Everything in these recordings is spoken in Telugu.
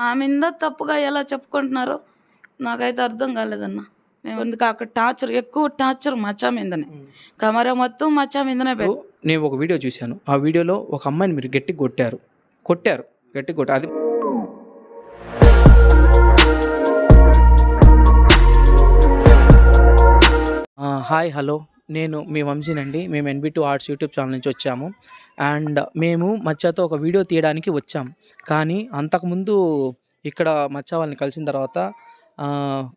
మా మీద తప్పుగా ఎలా చెప్పుకుంటున్నారో నాకైతే అర్థం కాలేదన్న. మేము ఎందుకు అక్కడ టార్చర్ ఎక్కువ టార్చర్ మచ్చా మీదనే. కెమెరా మొత్తం మచ్చా మీదనే పెట్టు నేను ఒక వీడియో చూశాను. ఆ వీడియోలో ఒక అమ్మాయిని మీరు గట్టి కొట్టారు. కొట్టారు. గట్టి కొట్టారు అది హాయ్ హలో. నేను మీ వంశీనండి. మేము NB two arts YouTube channel నుంచి వచ్చాము. అండ్ మేము మచ్చతో ఒక వీడియో తీయడానికి వచ్చాం. కానీ అంతకుముందు ఇక్కడ మచ్చ వాళ్ళని కలిసిన తర్వాత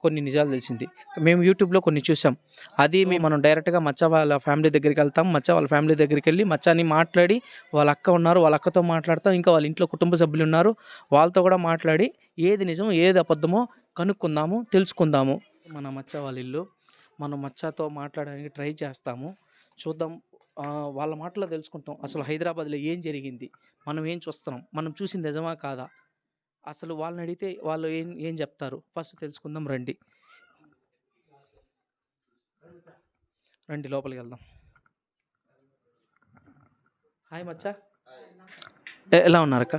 కొన్ని నిజాలు తెలిసింది. మేము యూట్యూబ్లో కొన్ని చూసాం. అది మేము మనం డైరెక్ట్గా మచ్చ వాళ్ళ ఫ్యామిలీ దగ్గరికి వెళ్తాం. మచ్చ వాళ్ళ ఫ్యామిలీ దగ్గరికి వెళ్ళి మచ్చని మాట్లాడి వాళ్ళ అక్క ఉన్నారు వాళ్ళ అక్కతో మాట్లాడతాం. ఇంకా వాళ్ళ ఇంట్లో కుటుంబ సభ్యులు ఉన్నారు. వాళ్ళతో కూడా మాట్లాడి ఏది నిజం ఏది అబద్ధమో కనుక్కుందాము తెలుసుకుందాము. మన మచ్చ వాళ్ళ ఇల్లు. మనం మచ్చతో మాట్లాడడానికి ట్రై చేస్తాము. చూద్దాం. వాళ్ళ మాటలో తెలుసుకుంటాం. అసలు హైదరాబాద్లో ఏం జరిగింది? మనం ఏం చూస్తున్నాం? మనం చూసింది నిజమా కాదా? అసలు వాళ్ళని అడిగితే వాళ్ళు ఏం ఏం చెప్తారు? ఫస్ట్ తెలుసుకుందాం రండి. రండి లోపలికి వెళ్దాం. హాయ్ మచ్చా. ఎలా ఉన్నారు అక్క?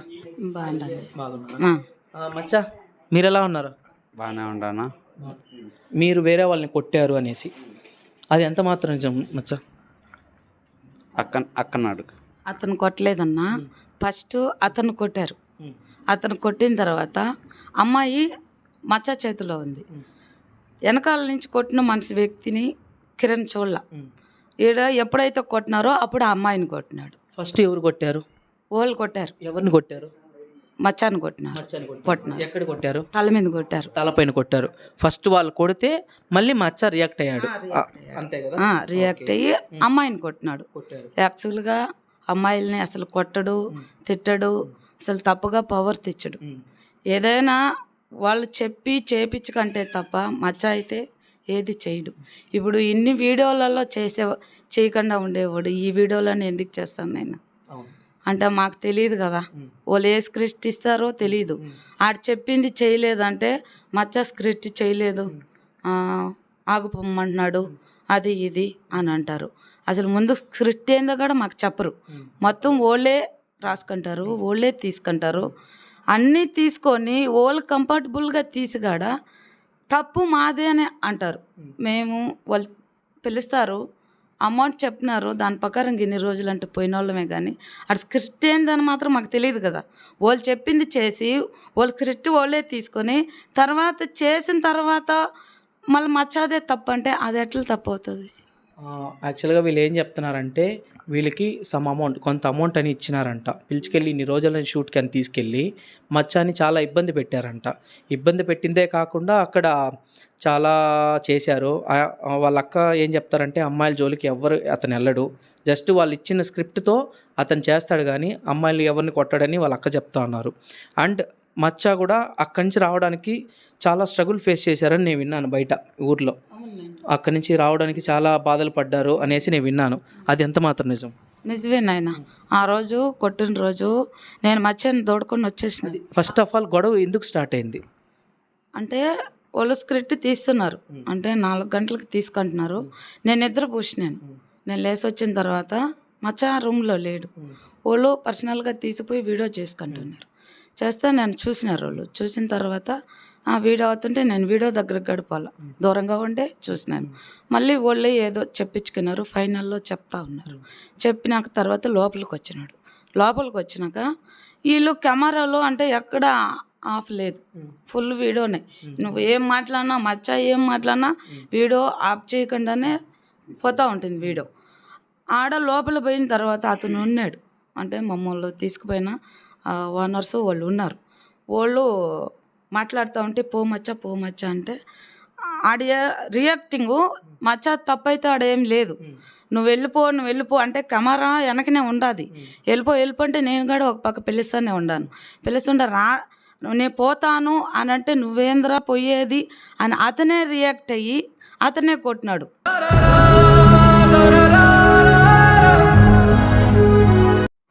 మచ్చా మీరు ఎలా ఉన్నారు? బాగానే ఉంటానా మీరు వేరే వాళ్ళని కొట్టారు అనేసి. అది ఎంత మాత్రం నిజం మచ్చా? అక్క అక్కన అడుగు అతను కొట్టలేదన్నా. ఫస్ట్ అతను కొట్టారు. అతను కొట్టిన తర్వాత అమ్మాయి మచ్చ చేతిలో ఉంది. వెనకాల నుంచి కొట్టిన మనిషి వ్యక్తిని కిరణ్ చూడాల. ఈడ ఎప్పుడైతే కొట్టినారో అప్పుడు ఆ అమ్మాయిని కొట్టినాడు. ఫస్ట్ ఎవరు కొట్టారు? వాళ్ళు కొట్టారు. ఎవరిని కొట్టారు? మచ్చాన్ని కొట్టినారు. కొట్టినారు. ఎక్కడ కొట్టారు తల మీద కొట్టారు తలపైన కొట్టారు ఫస్ట్ వాళ్ళు కొడితే మళ్ళీ మచ్చ రియాక్ట్ అయ్యాడు రియాక్ట్. అంతే కదా. అయ్యి. అమ్మాయిని కొట్టినాడు యాక్చువల్గా అమ్మాయిల్ని అసలు కొట్టడు. తిట్టడు అసలు తప్పుగా పవర్ తెచ్చడు. ఏదైనా వాళ్ళు చెప్పి చేపించకంటే తప్ప మచ్చ అయితే ఏది చేయడు ఇప్పుడు ఇన్ని వీడియోలలో చేసే చేయకుండా ఉండేవాడు ఈ వీడియోలను ఎందుకు చేస్తాను నేను. అంటే మాకు తెలియదు కదా. వాళ్ళు ఏ స్క్రిప్ట్ ఇస్తారో తెలియదు. ఆడు చెప్పింది చేయలేదంటే మచ్చ స్క్రిప్ట్ చేయలేదు. ఆగుపోమ్మంటున్నాడు. అది ఇది అని అంటారు. అసలు ముందు స్క్రిప్ట్ ఏందో కూడా మాకు చెప్పరు. మొత్తం ఓళ్ళే రాసుకుంటారు ఓళ్ళే తీసుకుంటారు. అన్నీ తీసుకొని ఓళ్ళు కంఫర్టబుల్గా తీసిగాడ తప్పు మాదే అని అంటారు. మేము వాళ్ళు పిలుస్తారు అమౌంట్ చెప్పినారు దాని ప్రకారం ఇన్ని రోజులు అంటే పోయిన వాళ్ళమే కానీ అటు స్క్రిప్ట్ ఏందని మాత్రం మాకు తెలియదు కదా. వాళ్ళు చెప్పింది చేసి వాళ్ళు స్క్రిప్ట్ వాళ్ళే తీసుకొని తర్వాత చేసిన తర్వాత మళ్ళీ మచ్చాదే తప్పు అంటే అది ఎట్లా తప్పు అవుతుంది? యాక్చువల్గా వీళ్ళు ఏం చెప్తున్నారంటే వీళ్ళకి సమ్ అమౌంట్ కొంత అమౌంట్ అని ఇచ్చినారంట. పిలిచికెళ్ళి ఇన్ని రోజుల షూట్కి అని తీసుకెళ్ళి మచ్చాని చాలా ఇబ్బంది పెట్టారంట. ఇబ్బంది పెట్టిందే కాకుండా అక్కడ చాలా చేశారు. వాళ్ళ అక్క ఏం చెప్తారంటే అమ్మాయిల జోలికి ఎవ్వరు అతను వెళ్ళడు జస్ట్ వాళ్ళు ఇచ్చిన స్క్రిప్ట్తో అతను చేస్తాడు కానీ అమ్మాయిలు ఎవరిని కొట్టాడని వాళ్ళ అక్క చెప్తా ఉన్నారు అండ్ మచ్చ కూడా అక్కడి నుంచి రావడానికి చాలా స్ట్రగుల్ ఫేస్ చేశారని నేను విన్నాను బయట ఊర్లో. అక్కడి నుంచి రావడానికి చాలా బాధలు పడ్డారు అనేసి నేను విన్నాను. అది ఎంత మాత్రం నిజం? నిజమే నాయన. ఆ రోజు కొట్టిన రోజు నేను మచ్చాన్ని దోడుకొని వచ్చేసిన. ఫస్ట్ ఆఫ్ ఆల్ గొడవ ఎందుకు స్టార్ట్ అయింది? అంటే వాళ్ళు స్క్రిప్ట్ తీస్తున్నారు. అంటే నాలుగు గంటలకు తీసుకుంటున్నారు. నేను నిద్ర పూసినాను. నేను లేసి వచ్చిన తర్వాత మచ్చా రూమ్లో లేడు. వాళ్ళు పర్సనల్గా తీసిపోయి వీడియో చేసుకుంటున్నారు. చేస్తే నేను చూసినారు వాళ్ళు. చూసిన తర్వాత వీడియో అవుతుంటే నేను వీడియో దగ్గరకు గడపాల. దూరంగా ఉండే చూసినాను. మళ్ళీ వాళ్ళే ఏదో చెప్పించుకున్నారు ఫైనల్లో చెప్తా ఉన్నారు. చెప్పినాక తర్వాత లోపలికి వచ్చినాడు. లోపలికి వచ్చినాక వీళ్ళు కెమెరాలో అంటే ఎక్కడ ఆఫ్ లేదు. ఫుల్ వీడియోనే. నువ్వు ఏం మాట్లాడినా మచ్చ ఏం మాట్లాడినా వీడియో ఆఫ్ చేయకుండానే పోతూ ఉంటుంది వీడియో. ఆడ లోపల పోయిన తర్వాత అతను ఉన్నాడు. అంటే మమ్మల్ని తీసుకుపోయిన ఓనర్స్ వాళ్ళు ఉన్నారు. వాళ్ళు మాట్లాడుతూ ఉంటే పో మచ్చ పో మచ్చ అంటే ఆడ రియాక్టింగ్ మచ్చ తప్పైతే ఆడ లేదు. నువ్వు వెళ్ళిపో నువ్వు వెళ్ళిపో అంటే కెమెరా వెనకనే ఉండాది. వెళ్ళిపో వెళ్ళిపో అంటే నేను కూడా ఒక పక్క పిలుస్తానే ఉండాను. పిలుస్తుంటే రా నేను పోతాను అని అంటే నువ్వేంద్రా పోయేది అని అతనే రియాక్ట్ అయ్యి అతనే కొట్టినాడు.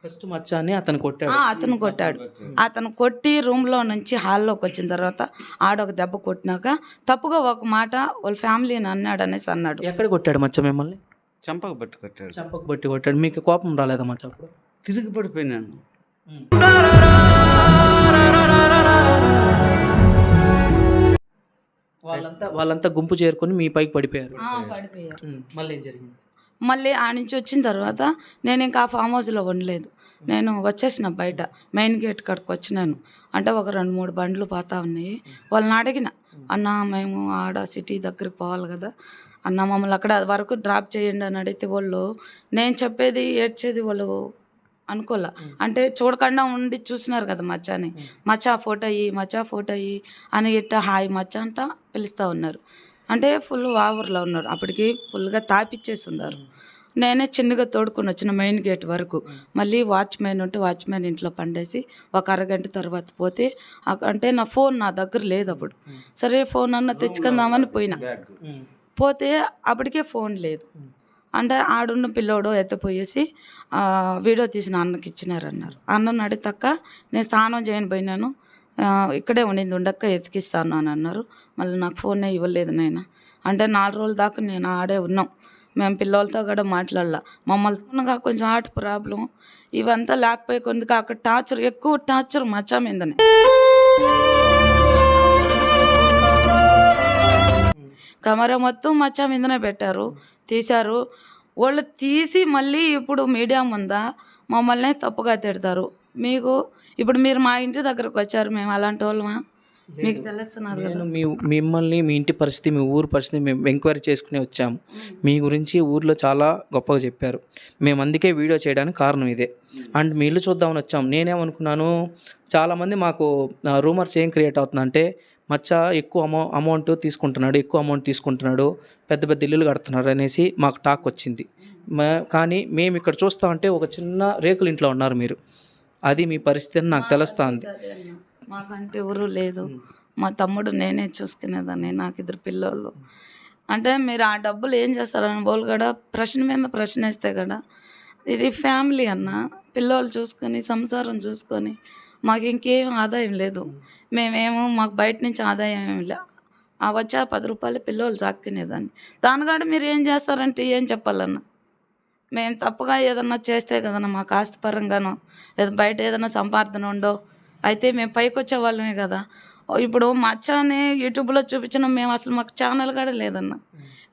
ఫస్ట్ మచ్చాన్ని అతను కొట్టాడు. అతను కొట్టాడు. అతను కొట్టి రూమ్లో నుంచి హాల్లోకి వచ్చిన తర్వాత ఆడొక దెబ్బ కొట్టినాక తప్పుగా ఒక మాట వాళ్ళ ఫ్యామిలీని అన్నాడు అనేసి అన్నాడు. ఎక్కడ కొట్టాడు మచ్చ మిమ్మల్ని? చంపకు బట్టి కొట్టాడు. చంపకు బట్టి కొట్టాడు. మీకు కోపం రాలేదా మచ్చ తిరిగి పడిపోయినాను. వాళ్ళంతా వాళ్ళంతా గుంపు చేరుకొని మీ పైకి పడిపోయారు. పడిపోయారు. మళ్ళీ ఏం జరిగింది? మళ్ళీ ఆ నుంచి వచ్చిన తర్వాత నేను ఇంకా ఆ ఫామ్ హౌస్లో ఉండలేదు. నేను వచ్చేసిన బయట మెయిన్ గేట్ కాడికి వచ్చినాను. అంటే ఒక రెండు మూడు బండ్లు పోతా ఉన్నాయి. వాళ్ళని అడిగిన అన్న మేము ఆడ సిటీ దగ్గరికి పోవాలి కదా. అన్న మమ్మల్ని అక్కడ వరకు డ్రాప్ చేయండి అని అడిగితే వాళ్ళు నేను చెప్పేది ఏడ్చేది వాళ్ళు అనుకోలే. అంటే చూడకుండా ఉండి చూసినారు కదా మచ్చాని. మచ్చా ఫోటో అయ్యి మచ్చా ఫోటో అయ్యి అని ఇట్ట హాయ్ మచ్చా అంట పిలుస్తూ ఉన్నారు. అంటే ఫుల్ వావర్లో ఉన్నారు. అప్పటికి ఫుల్గా తాపిచ్చేసి ఉన్నారు నేనే చిన్నగా తోడుకుని వచ్చిన మెయిన్ గేట్ వరకు. మళ్ళీ వాచ్మెన్ ఉంటే వాచ్మెన్ ఇంట్లో పండేసి ఒక అరగంట తర్వాత పోతే అంటే నా ఫోన్ నా దగ్గర లేదు అప్పుడు. సరే ఫోన్ అన్న తెచ్చుకుందామని పోయినా. పోతే అప్పటికే ఫోన్ లేదు. అంటే ఆడున్న పిల్లోడు ఎత్తపోయేసి వీడియో తీసిన అన్నకి ఇచ్చినారన్నారు. అన్నను తక్క నేను స్నానం చేయని పోయినాను. ఇక్కడే ఉండింది ఉండక్క ఎతికిస్తాను అని అన్నారు. మళ్ళీ నాకు ఫోనే ఇవ్వలేదు నేను అంటే నాలుగు రోజుల దాకా నేను ఆడే ఉన్నాం. మేము పిల్లలతో కూడా మాట్లాడాల. మమ్మల్ని కొంచెం హార్ట్ ప్రాబ్లం. ఇవంతా లేకపోయి కొందుకు అక్కడ టార్చర్ ఎక్కువ టార్చర్ మచ్చా మీదనే. కెమెరా మొత్తం మచ్చా మీదనే పెట్టారు తీశారు. వాళ్ళు తీసి మళ్ళీ ఇప్పుడు మీడియా ముందా మమ్మల్ని తప్పుగా తిడతారు. మీకు ఇప్పుడు మీరు మా ఇంటి దగ్గరకు వచ్చారు మేము అలాంటి వాళ్ళమా? మీకు తెలుస్తున్నారు కదా. నేను మీ మిమ్మల్ని మీ ఇంటి పరిస్థితి మీ ఊరు పరిస్థితి మేము ఎంక్వైరీ చేసుకుని వచ్చాము. మీ గురించి ఊర్లో చాలా గొప్పగా చెప్పారు. మేము అందుకే వీడియో చేయడానికి కారణం ఇదే. అండ్ మీ ఇల్లు చూద్దామని వచ్చాం నేనేమనుకున్నాను చాలామంది మాకు రూమర్స్ ఏం క్రియేట్ అవుతుందంటే మచ్చ ఎక్కువ అమౌ అమౌంట్ తీసుకుంటున్నాడు ఎక్కువ అమౌంట్ తీసుకుంటున్నాడు పెద్ద పెద్ద ఇల్లులు కడుతున్నాడు అనేసి మాకు టాక్ వచ్చింది. కానీ మేము ఇక్కడ చూస్తామంటే ఒక చిన్న రేకుల ఇంట్లో ఉన్నారు మీరు. అది మీ పరిస్థితి అని నాకు తెలుస్తుంది. మాకంటే ఎవరు లేదు. మా తమ్ముడు నేనే చూసుకునేదాన్ని నాకు ఇద్దరు పిల్లోళ్ళు. అంటే మీరు ఆ డబ్బులు ఏం చేస్తారని వాళ్ళు కూడా ప్రశ్న మీద ప్రశ్న వేస్తే కదా ఇది ఫ్యామిలీ అన్న పిల్లోళ్ళు చూసుకొని సంసారం చూసుకొని మాకు ఇంకేం ఆదాయం లేదు. మేమేమో మాకు బయట నుంచి ఆదాయం ఏమి లే. ఆ వచ్చా పది రూపాయలు పిల్లోళ్ళు చాక్కునేదాన్ని. దాని కూడా మీరు ఏం చేస్తారంటే ఏం చెప్పాలన్నా? మేము తప్పుగా ఏదన్నా చేస్తే కదన్నా మాకు ఆస్తి పరంగానో లేదా బయట ఏదైనా సంపాదన ఉండో అయితే మేము పైకి వచ్చే వాళ్ళమే కదా. ఇప్పుడు మచ్చాని యూట్యూబ్లో చూపించిన మేము అసలు మాకు ఛానల్ కూడా లేదన్న.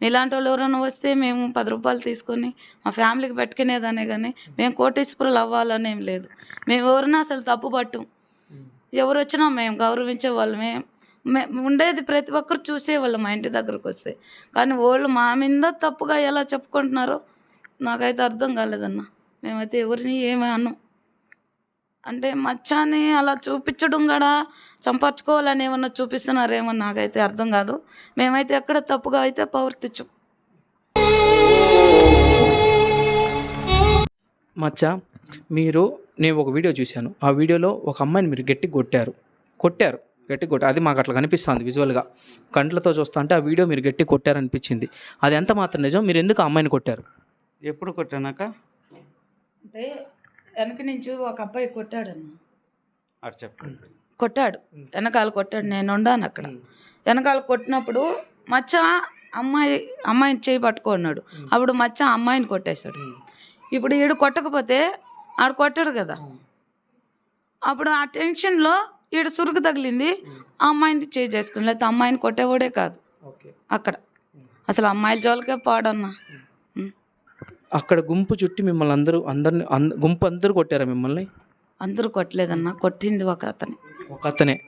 ఇలాంటి వాళ్ళు ఎవరైనా వస్తే మేము పది రూపాయలు తీసుకొని మా ఫ్యామిలీకి పెట్టుకునేదానే కానీ మేము కోటీశ్వరులు అవ్వాలని లేదు. మేము ఎవరైనా అసలు తప్పు పట్టం. ఎవరు వచ్చినా మేము గౌరవించే వాళ్ళమే. మే ఉండేది ప్రతి ఒక్కరు చూసేవాళ్ళు మా ఇంటి దగ్గరకు వస్తే. కానీ వాళ్ళు మా మీద తప్పుగా ఎలా చెప్పుకుంటున్నారో నాకైతే అర్థం కాలేదన్న. మేమైతే ఎవరిని ఏమీ అన్నాం అంటే మచ్చాన్ని అలా చూపించడం కూడా సంపర్చుకోవాలని ఏమన్నా చూపిస్తున్నారేమో నాకైతే అర్థం కాదు. మేమైతే ఎక్కడ తప్పుగా అయితే ప్రవర్తించు మచ్చా మీరు నేను ఒక వీడియో చూశాను. ఆ వీడియోలో ఒక అమ్మాయిని మీరు గట్టి కొట్టారు. కొట్టారు. గట్టి కొట్టారు అది మాకు అట్లా కనిపిస్తుంది విజువల్గా కంట్లతో చూస్తా అంటే ఆ వీడియో మీరు గట్టి కొట్టారనిపించింది. అది ఎంత మాత్రం నిజం? మీరు ఎందుకు ఆ అమ్మాయిని కొట్టారు? ఎప్పుడు కొట్టానాక అంటే వెనక నుంచి ఒక అబ్బాయి కొట్టాడన్న. అటు చెప్పండి. కొట్టాడు. వెనకాల కొట్టాడు. నేను ఉండాను అక్కడ. వెనకాల కొట్టినప్పుడు మచ్చ అమ్మాయి అమ్మాయిని చేయి పట్టుకున్నాడు అప్పుడు మచ్చ అమ్మాయిని కొట్టేశాడు. ఇప్పుడు ఈడు కొట్టకపోతే ఆడు కొట్టాడు కదా. అప్పుడు ఆ టెన్షన్లో ఈడు సురుకు తగిలింది. ఆ అమ్మాయిని చేయి చేసుకుని లేకపోతే అమ్మాయిని కొట్టేవాడే కాదు. అక్కడ. అసలు అమ్మాయిల జోలికే పాడన్నా. అక్కడ గుంపు చుట్టి మిమ్మల్ని అందరూ అందరిని అంద- గుంపు అందరూ కొట్టారా మిమ్మల్ని? అందరూ కొట్టలేదన్నా కొట్టింది ఒక అతని. ఒక అతనే.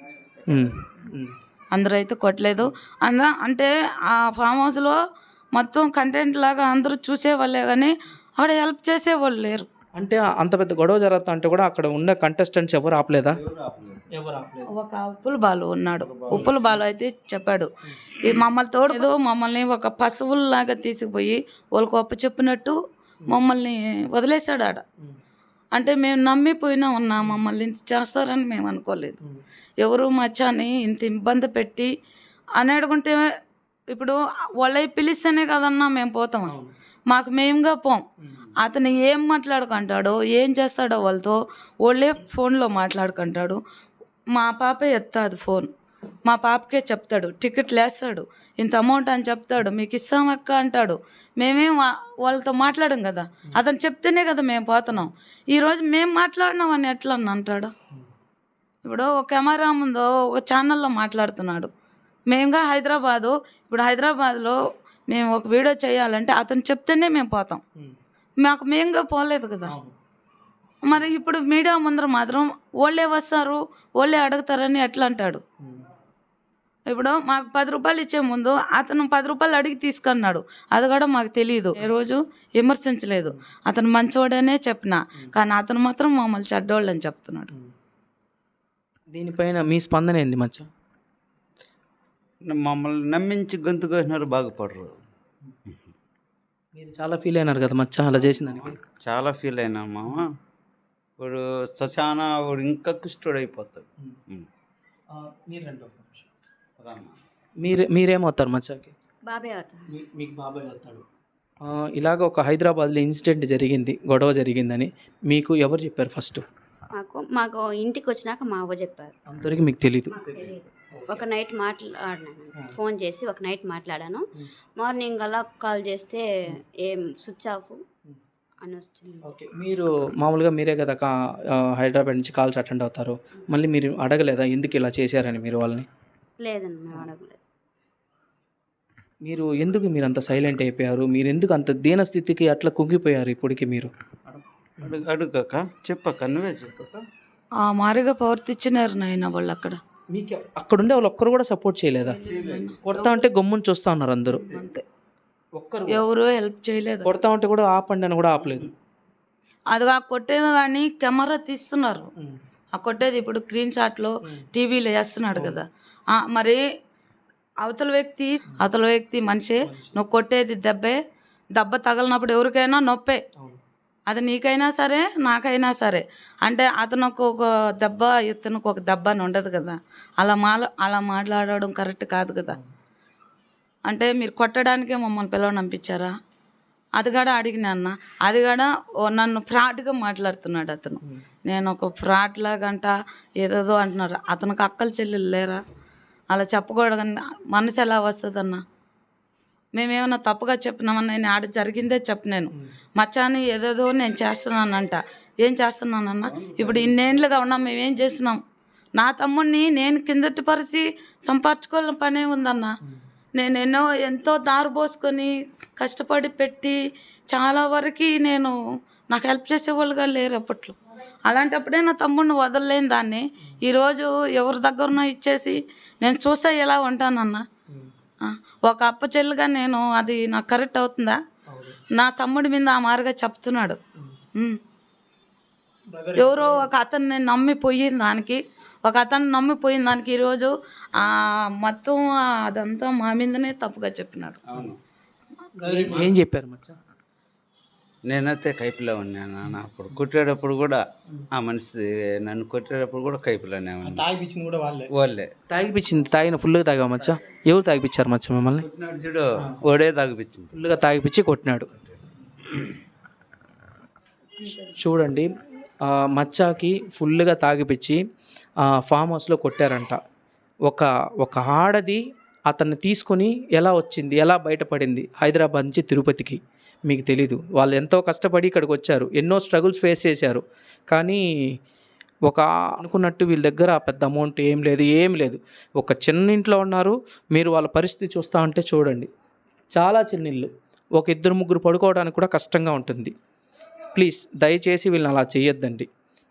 అందరూ అయితే కొట్టలేదు. అంద అంటే ఆ ఫామ్ హౌస్లో మొత్తం కంటెంట్ లాగా అందరూ చూసేవాళ్ళే కానీ అక్కడ హెల్ప్ చేసేవాళ్ళు లేరు. అంటే అంత పెద్ద గొడవ జరుగుతా అంటే కూడా అక్కడ ఉండే కంటెస్టెంట్స్ ఎవరు ఆపలేదా? ఒక ఉప్పుల బాలు ఉన్నాడు. ఉప్పుల బాలు. అయితే చెప్పాడు. ఇది మమ్మల్ని తోడు ఏదో మమ్మల్ని ఒక పశువుల్లాగా తీసుకుపోయి వాళ్ళకి ఒప్ప చెప్పినట్టు మమ్మల్ని వదిలేశాడు ఆడ. అంటే మేము నమ్మిపోయినా ఉన్నా మమ్మల్ని ఇంత చేస్తారని మేము అనుకోలేదు. ఎవరు మచ్చాని ఇంత ఇబ్బంది పెట్టి అని అడుగుంటే ఇప్పుడు వాళ్ళవి పిలిస్తేనే కదన్నా మేము పోతాం మాకు మేముగా పోం. అతను ఏం మాట్లాడుకుంటాడో ఏం చేస్తాడో వాళ్ళతో వాళ్ళే ఫోన్లో మాట్లాడుకుంటాడు. మా పాపే ఎత్తాదు ఫోన్. మా పాపకే చెప్తాడు టికెట్ లేస్తాడు. ఇంత అమౌంట్ అని చెప్తాడు మీకు ఇస్తాం అక్క అంటాడు. మేమేం వా- వాళ్ళతో మాట్లాడం కదా. అతను చెప్తేనే కదా మేము పోతున్నాం. ఈరోజు మేము మాట్లాడినాం అని ఎట్లా అని అంటాడు ఇప్పుడు ఒక కెమెరా ముందు ఒక ఛానల్లో మాట్లాడుతున్నాడు. మేముగా హైదరాబాదు ఇప్పుడు హైదరాబాద్లో మేము ఒక వీడియో చేయాలంటే అతను చెప్తేనే మేము పోతాం. మాకు మేముగా పోలేదు కదా. మరి ఇప్పుడు మీడియా ముందర మాత్రం వాళ్ళే వస్తారు వాళ్ళే అడుగుతారని ఎట్లా అంటాడు? ఇప్పుడు మాకు పది రూపాయలు ఇచ్చే ముందు అతను పది రూపాయలు అడిగి తీసుకున్నాడు. అది కూడా మాకు తెలియదు ఏ రోజు విమర్శించలేదు. అతను మంచివాడనే చెప్పిన. కానీ అతను మాత్రం మమ్మల్ని చెడ్డోళ్ళని చెప్తున్నాడు. దీనిపైన మీ స్పందన ఏంది మచ్చ? మమ్మల్ని నమ్మించి గొంతు కోసినారు బాగుపడరు. మీరు చాలా ఫీల్ అయినారు కదా మచ్చ అలా చేసిన దానికి? చాలా ఫీల్ అయినా మామ. ఇప్పుడు సశానా వాడు ఇంకా కుష్టుడు అయిపోతాడు. మీరు మీరేమవుతారు మచ్చకి? బాబాయ్ మీకు బాబాయ్ అవుతాడు ఆ, ఇలాగ ఒక హైదరాబాద్లో ఇన్సిడెంట్ జరిగింది గొడవ జరిగిందని మీకు ఎవరు చెప్పారు ఫస్ట్? మాకు మాకు ఇంటికి వచ్చినాక మా అవ్వ చెప్పారు. అంతవరకు మీకు తెలీదు. మాకు తెలియదు ఒక నైట్ మాట్లాడినాను. ఫోన్ చేసి ఒక నైట్ మాట్లాడాను. మార్నింగ్ అలా కాల్ చేస్తే ఏం స్విచ్ ఆఫ్ అని వచ్చింది. ఓకే. మీరు మామూలుగా మీరే కదా హైదరాబాద్ నుంచి కాల్స్ అటెండ్ అవుతారు. మళ్ళీ మీరు అడగలేదా ఎందుకు ఇలా చేశారని మీరు వాళ్ళని? లేదండి మేము అడగలేదు. మీరు ఎందుకు మీరు అంత సైలెంట్ అయిపోయారు? మీరు ఎందుకు అంత దీన స్థితికి అట్లా కుంగిపోయారు ఇప్పటికి మీరు? అడుగు అడుగక చెప్పక్క నువ్వే చెప్పక్క. ఆ మారిగా ప్రవర్తించినారు నాయన వాళ్ళు అక్కడ. మీకు అక్కడ ఉండే వాళ్ళు ఒక్కరు కూడా సపోర్ట్ చేయలేదా? కొడతా ఉంటే గమ్ముని చూస్తా ఉన్నారు అందరూ. అంతే. ఒక్కరు ఎవరు హెల్ప్ చేయలేదు. కొడతా ఉంటే కూడా ఆపండి అని కూడా ఆపలేదు. అదిగా కొట్టేది కానీ కెమెరా తీస్తున్నారు. ఆ కొట్టేది ఇప్పుడు స్క్రీన్ షాట్లో టీవీలో వేస్తున్నాడు కదా. ఆ, మరి అవతల వ్యక్తి అవతల వ్యక్తి మనిషే నువ్వు కొట్టేది దెబ్బే. దెబ్బ తగలినప్పుడు ఎవరికైనా నొప్పే. అది నీకైనా సరే నాకైనా సరే. అంటే అతనికి ఒక దెబ్బ ఇతనికి ఒక దెబ్బ అని ఉండదు కదా. అలా మాల అలా మాట్లాడడం కరెక్ట్ కాదు కదా. అంటే మీరు కొట్టడానికే మమ్మల్ని పిలవని పంపించారా? అది కూడా అడిగిన అన్న. అది కూడా నన్ను ఫ్రాడ్గా మాట్లాడుతున్నాడు అతను. నేను ఒక ఫ్రాడ్ లాగంట ఏదేదో అంటున్నారు. అతనికి అక్కలు చెల్లెలు లేరా? అలా చెప్పకూడదు మనసు ఎలా వస్తుందన్న? మేమేమన్నా తప్పుగా చెప్పినామని నేను ఆడ జరిగిందే చెప్పినాను. మచ్చాని ఏదేదో నేను చేస్తున్నానంట. ఏం చేస్తున్నానన్న? ఇప్పుడు ఇన్నేళ్ళుగా ఉన్నాం మేమేం చేసినాం నా తమ్ముడిని నేను కిందటి పరిచి సంపాదించుకోవాలని పనే ఉందన్న. నేను ఎన్నో ఎంతో దారి పోసుకొని కష్టపడి పెట్టి చాలా వరకు నేను నాకు హెల్ప్ చేసేవాళ్ళుగా లేరు అప్పట్లో. అలాంటప్పుడే నా తమ్ముడిని వదలలేని దాన్ని ఈరోజు ఎవరి దగ్గరనో ఇచ్చేసి నేను చూస్తే ఎలా ఉంటానన్న? ఒక అప్ప చెల్లిగా నేను అది నాకు కరెక్ట్ అవుతుందా? నా తమ్ముడి మీద ఆ మారుగా చెప్తున్నాడు. ఎవరో ఒక అతన్ని నమ్మిపోయిన దానికి ఒక అతను నమ్మిపోయిన దానికి ఈరోజు ఆ మొత్తం అదంతా మా మీదనే తప్పుగా చెప్పినాడు. ఏం చెప్పారు మచ్చ? నేనైతే కైపులో ఉన్నాను నాన్న. అప్పుడు కొట్టేటప్పుడు కూడా ఆ మనిషి నన్ను కొట్టేటప్పుడు కూడా కైపులోనే ఉన్నా. తాగిపించింది కూడా వాళ్ళే. వాళ్ళే. తాగిపించింది తాగిన ఫుల్గా తాగా మచ్చ? ఎవరు తాగిపించారు మచ్చ మిమ్మల్ని? చూడు ఓడే తాగిపించింది ఫుల్గా తాగిపించి కొట్టినాడు. చూడండి ఆ, మచ్చాకి ఫుల్గా తాగిపించి ఆ, ఫామ్ హౌస్లో కొట్టారంట. ఒక ఒక ఆడది అతన్ని తీసుకొని ఎలా వచ్చింది ఎలా బయటపడింది హైదరాబాద్ నుంచి తిరుపతికి? మీకు తెలీదు. వాళ్ళు ఎంతో కష్టపడి ఇక్కడికి వచ్చారు. ఎన్నో స్ట్రగుల్స్ ఫేస్ చేశారు. కానీ ఒక అనుకున్నట్టు వీళ్ళ దగ్గర పెద్ద అమౌంట్ ఏం లేదు ఏం లేదు. ఒక చిన్న ఇంట్లో ఉన్నారు. మీరు వాళ్ళ పరిస్థితి చూస్తూ ఉంటే చూడండి. చాలా చిన్న ఇల్లు. ఒక ఇద్దరు ముగ్గురు పడుకోవడానికి కూడా కష్టంగా ఉంటుంది. ప్లీజ్ దయచేసి వీళ్ళని అలా చేయొద్దండి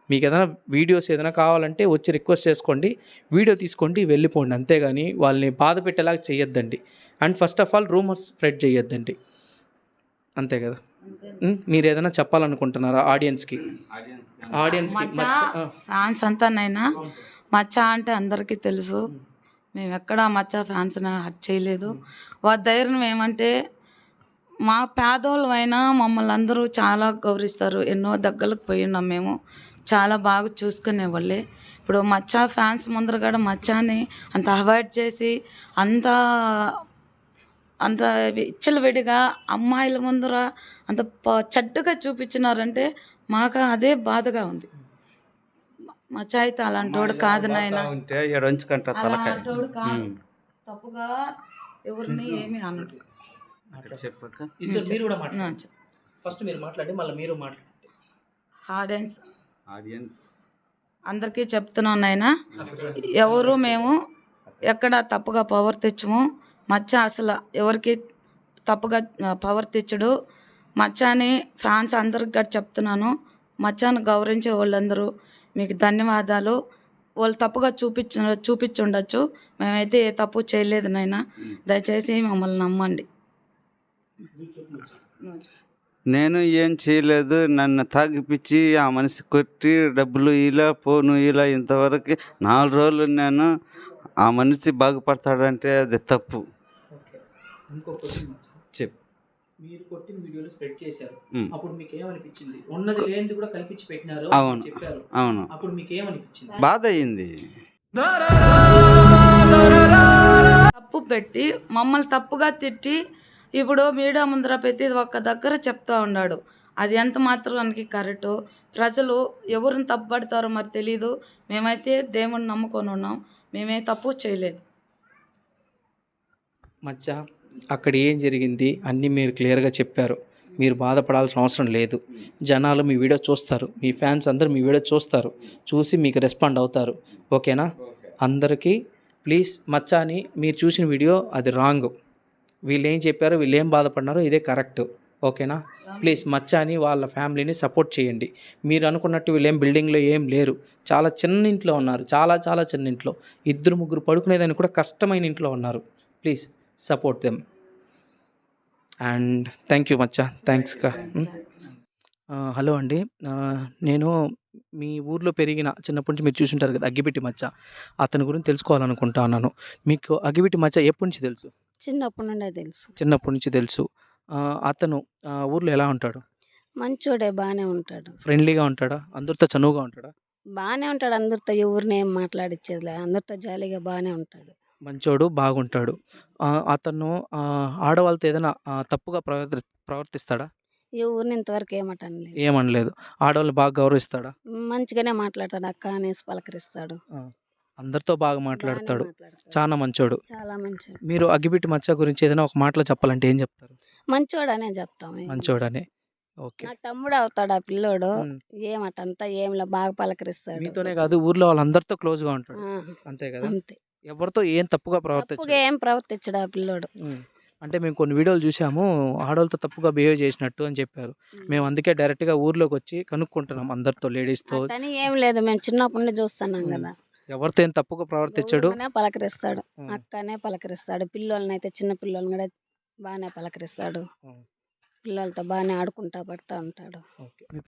మీకు ఏదైనా వీడియోస్ ఏదైనా కావాలంటే వచ్చి రిక్వెస్ట్ చేసుకోండి. వీడియో తీసుకోండి వెళ్ళిపోండి. అంతేగాని వాళ్ళని బాధ పెట్టేలాగా చేయొద్దండి and first of all rumours spread చేయొద్దండి అంతే కదా? మీరు ఏదైనా చెప్పాలనుకుంటున్నారా ఆడియన్స్కి? ఆడియన్స్కి ఫ్యాన్స్ అంతానైనా మచ్చా అంటే అందరికీ తెలుసు. మేము ఎక్కడ మచ్చా ఫ్యాన్స్ని హట్ చేయలేదు. వారి ధైర్యం ఏమంటే మా పేదోళ్ళు అయినా మమ్మల్ని అందరూ చాలా గౌరవిస్తారు. ఎన్నో దగ్గరకు పోయి ఉన్నాం మేము. చాలా బాగా చూసుకునే వాళ్ళే ఇప్పుడు మచ్చా ఫ్యాన్స్ ముందర కూడా మచ్చాని అంత అవాయిడ్ చేసి అంత అంత విచ్చలవిడిగా అమ్మాయిల ముందర అంత ప- చెడ్డగా చూపించినారంటే మాకు అదే బాధగా ఉంది. మచ్చా అయితే అలాంటోడు కాదు నాయన. అలాంటోడు కాదు. తప్పుగా ఎవరిని ఏమీ అనడు. చెప్పక్క ఇద్దరు మీరు కూడా నా మాట్లాడండి. చెప్పు. ఫస్ట్ మీరు మాట్లాడి మళ్ళీ మీరు మాట్లాడండి. ఆడియన్స్. ఆడియన్స్. అందరికీ చెప్తున్నాను నాయన. ఎవరు మేము ఎక్కడ తప్పుగా పవర్ తెచ్చము మచ్చ అసలు ఎవరికి తప్పుగా పవర్ తెచ్చడు. మచ్చాని ఫ్యాన్స్ అందరికి కూడా చెప్తున్నాను. మచ్చాను గౌరవించే వాళ్ళందరూ మీకు ధన్యవాదాలు. వాళ్ళు తప్పుగా చూపించ చూపించుండొచ్చు. మేమైతే ఏ తప్పు చేయలేదు నాయన. దయచేసి మమ్మల్ని నమ్మండి. నేను ఏం చేయలేదు. నన్ను తాగిపిచ్చి ఆ మనిషి కొట్టి డబ్బులు ఇలా పోను ఇలా ఇంతవరకు నాలుగు రోజులు నేను ఆ మనిషి బాగుపడతాడంటే అది తప్పు. ఇంకో క్వశ్చన్ మచ్చా. చెప్పు. మీరు కొట్టిన వీడియోలు స్ప్రెడ్ చేశారు. అప్పుడు మీకు ఏమనిపించింది ఉన్నది లేనిది కూడా కల్పించి పెట్టినారు అవును. చెప్పారు. అవును. అప్పుడు మీకు ఏమనిపించింది బాధ అయింది తప్పు పెట్టి మమ్మల్ని తప్పుగా తిట్టి ఇప్పుడు మీడియా ముందర ప్రతి ఒక్క దగ్గర చెప్తా ఉన్నాడు. అది ఎంత మాత్రానికి కరెక్టు ప్రజలు ఎవరిని తప్పుపడతారో మరి తెలీదు. మేమైతే దేవుణ్ణి నమ్ముకొని ఉన్నాం. మేమే తప్పు చేయలేదు. మచ్చ అక్కడ ఏం జరిగింది అన్నీ మీరు క్లియర్గా చెప్పారు. మీరు బాధపడాల్సిన అవసరం లేదు. జనాలు మీ వీడియో చూస్తారు. మీ ఫ్యాన్స్ అందరూ మీ వీడియో చూస్తారు. చూసి మీకు రెస్పాండ్ అవుతారు. ఓకేనా? అందరికీ ప్లీజ్ మచ్చాని మీరు చూసిన వీడియో అది రాంగ్. వీళ్ళు ఏం చెప్పారు? వీళ్ళు ఏం బాధపడినారో ఇదే కరెక్ట్. ఓకేనా? ప్లీజ్ మచ్చ అని వాళ్ళ ఫ్యామిలీని సపోర్ట్ చేయండి. మీరు అనుకున్నట్టు వీళ్ళు ఏం బిల్డింగ్లో ఏం లేరు. చాలా చిన్న ఇంట్లో ఉన్నారు. చాలా చాలా చిన్న ఇంట్లో. ఇద్దరు ముగ్గురు పడుకునేదానికి కూడా కష్టమైన ఇంట్లో ఉన్నారు. Please support them and thank you Maccha thanks కా హలో అండి నేను మీ ఊర్లో పెరిగిన చిన్నప్పటి నుంచి మీరు చూసుంటారు కదా అగ్గిపెట్టి మచ్చ. అతని గురించి తెలుసుకోవాలనుకుంటా ఉన్నాను. మీకు అగ్గిపెట్టి మచ్చ ఎప్పటి నుంచి తెలుసు? చిన్నప్పటి నుండే తెలుసు. చిన్నప్పటి నుంచి తెలుసు. అతను ఊర్లో ఎలా ఉంటాడు? మంచోడే బాగానే ఉంటాడు. ఫ్రెండ్లీగా ఉంటాడా? అందరితో చనువుగా ఉంటాడా? బాగానే ఉంటాడు అందరితో ఎవరిని ఏం మాట్లాడిచ్చేదిలే. అందరితో జాలీగా బాగానే ఉంటాడు. మంచోడు బాగుంటాడు. అతను ఆడవాళ్ళతో ఏదైనా తప్పుగా ప్రవర్తి ప్రవర్తిస్తాడా? ఎవరిని ఇంతవరకు ఏమటనలేదు ఏమనలేదు. ఆడవాళ్ళు బాగా గౌరవిస్తాడా? మంచిగానే మాట్లాడతాడు అక్క అనేసి పలకరిస్తాడు. అందరితో బాగా మాట్లాడతాడు. చాలా మంచోడు. చాలా మంచోడు. మీరు అగ్గిపెట్టి మచ్చ గురించి ఏదైనా ఒక మాటలో చెప్పాలంటే ఏం చెప్తారు? మంచోడు అనే చెప్తాము మంచోడని. ఓకే. నాకు తమ్ముడు అవుతాడు ఆ పిల్లోడు. ఏమటంతా ఏంలా బాగా పలకరిస్తాడు. మీతోనే కాదు ఊర్లో వాళ్ళందరితో క్లోజ్గా ఉంటాడు. అంతే కదా? అంతే. ఎవరితో ఏం తప్పుగా తప్పుగా ప్రవర్తించడు ఏం ప్రవర్తించడు ఆ పిల్లోడు. అంటే మేము కొన్ని వీడియోలు చూసాము ఆడవాళ్ళతో తప్పుగా బిహేవ్ చేసినట్టు అని చెప్పారు. మేము అందుకే డైరెక్ట్గా ఊర్లోకి వచ్చి కనుక్కుంటున్నాం అందరితో లేడీస్తో. అట్టని ఏం లేదు మేము చిన్నప్పటి నుండి చూస్తున్నాం. కదా. ఎవరితో ఏం తప్పుగా ప్రవర్తించడు. ఊరికనే పలకరిస్తాడు. అక్కనే పలకరిస్తాడు. పిల్లోళ్ళని అయితే చిన్న పిల్లల్ని కూడా బాగానే పలకరిస్తాడు. పిల్లలతో బాగానే ఆడుకుంటా పడతా ఉంటాడు. ఓకే.